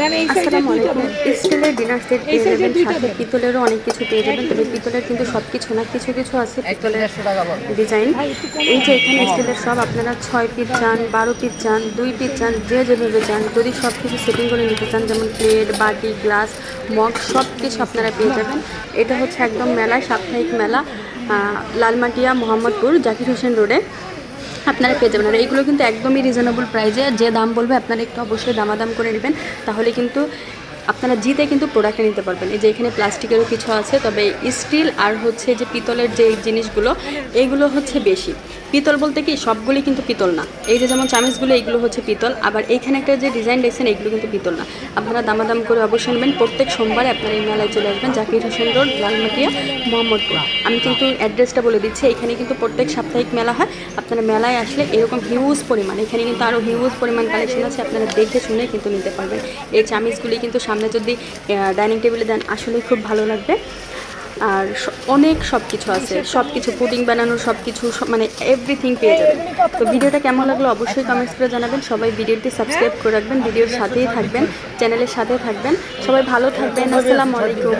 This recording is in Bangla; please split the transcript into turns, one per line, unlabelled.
আসসালামু আলাইকুম। স্টিলের ডিনার সেট পেয়ে যাবেন সাথে পিতলেরও অনেক কিছু পেয়ে যাবেন তবে পিতলের কিন্তু সব কিছু না কিছু কিছু আছে পিতলের ডিজাইন এই যে এখানে স্টিলের সব আপনারা ছয় পিস চান বারো পিস চান দুই পিস চান যে যেভাবে চান যদি সব কিছু সেটিং করে নিতে চান যেমন প্লেট বাটি গ্লাস মগ সব কিছু আপনারা পেয়ে যাবেন। এটা হচ্ছে একদম মেলা সাপ্তাহিক মেলা লালমাটিয়া মোহাম্মদপুর জাকির হোসেন রোডে। আপনারা পেয়ে যাবেন। আর এইগুলো কিন্তু একদমই রিজনেবল প্রাইজে যে দাম বলবে আপনারা একটু অবশ্যই দামাদাম করে নেবেন। তাহলে কিন্তু আপনারা জিতে কিন্তু প্রোডাক্টে নিতে পারবেন। এই যে এখানে প্লাস্টিকেরও কিছু আছে, তবে স্টিল আর হচ্ছে যে পিতলের যে জিনিসগুলো এইগুলো হচ্ছে বেশি। পিতল বলতে কি, সবগুলি কিন্তু পিতল না। এই যে যেমন চামিচগুলো এইগুলো হচ্ছে পিতল। আবার এইখানে একটা যে ডিজাইন দেখছেন এগুলো কিন্তু পিতল না। আপনারা দামাদাম করে অবশ্যই নেবেন। প্রত্যেক সোমবারে আপনারা এই মেলায় চলে আসবেন, জাকির হোসেন রোড, লালমাটিয়া, মোহাম্মদপুর। আমি কিন্তু অ্যাড্রেসটা বলে দিচ্ছি, এখানে কিন্তু প্রত্যেক সাপ্তাহিক মেলা হয়। আপনারা মেলায় আসলে এরকম হিউজ পরিমাণ, এখানে কিন্তু আরও হিউজ পরিমাণ কালেকশন আছে, আপনারা দেখে শুনে কিন্তু নিতে পারবেন। এই চামিচগুলি কিন্তু সামনে যদি ডাইনিং টেবিলে দেন আসলে খুব ভালো লাগবে। আর অনেক সব কিছু আছে। সব কিছু পুডিং বানানোর সব কিছু মানে এভরিথিং পেয়ে যাবেন। তো ভিডিওটা কেমন লাগল অবশ্যই কমেন্টস করে জানাবেন। সবাই ভিডিওটি সাবস্ক্রাইব করে রাখবেন, ভিডিওর সাথেই থাকবেন চ্যানেলের সাথে থাকবেন। সবাই ভালো থাকবেন। আসসালামু আলাইকুম।